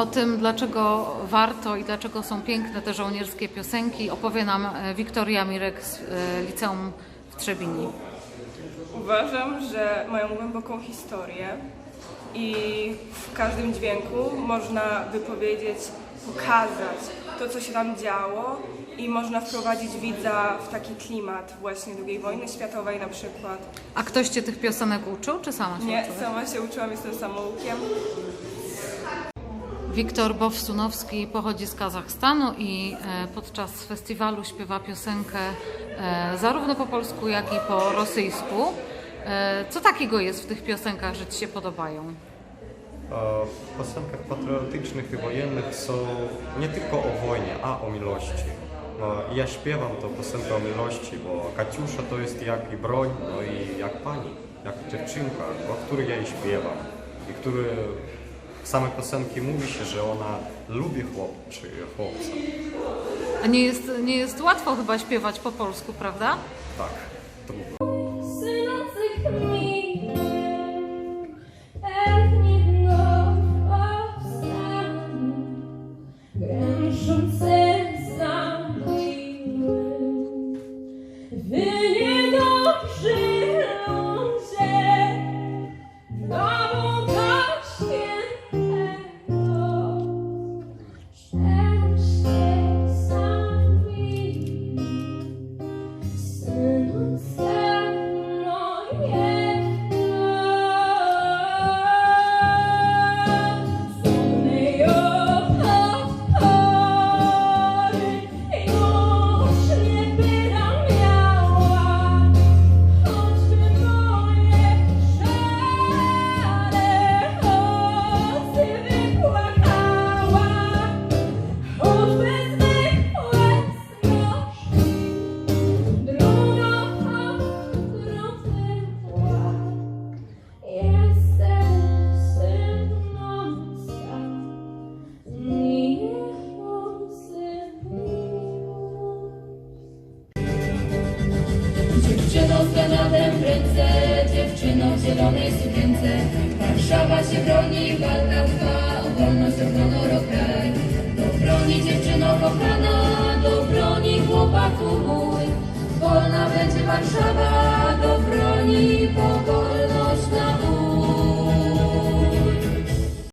O tym, dlaczego warto i dlaczego są piękne te żołnierskie piosenki, opowie nam e, Wiktoria Mirek z e, Liceum w Trzebini. Uważam, że mają głęboką historię i w każdym dźwięku można wypowiedzieć, pokazać to, co się tam działo i można wprowadzić widza w taki klimat właśnie II wojny światowej na przykład. A ktoś Cię tych piosenek uczył, czy sama się Nie, sama się uczyłam, jestem samoukiem. Wiktor Bowsunowski pochodzi z Kazachstanu i e, podczas festiwalu śpiewa piosenkę e, zarówno po polsku, jak i po rosyjsku. E, Co takiego jest w tych piosenkach, że Ci się podobają? W piosenkach patriotycznych i wojennych są nie tylko o wojnie, a o miłości. E, Ja śpiewam to piosenkę o miłości, bo Katiusza to jest jak i broń, no i jak pani, jak dziewczynka, o której ja śpiewam. I który w samej piosenki mówi się, że ona lubi chłopczy, chłopca. A nie jest, nie jest łatwo chyba śpiewać po polsku, prawda? Tak, mieczem w dziewczyną w zielonej sukience. Warszawa się broni, walka trwa, o wolność, o honor. Do broni dziewczyno kochana, do broni chłopaku mój. Wolna będzie Warszawa, do broni pokoju.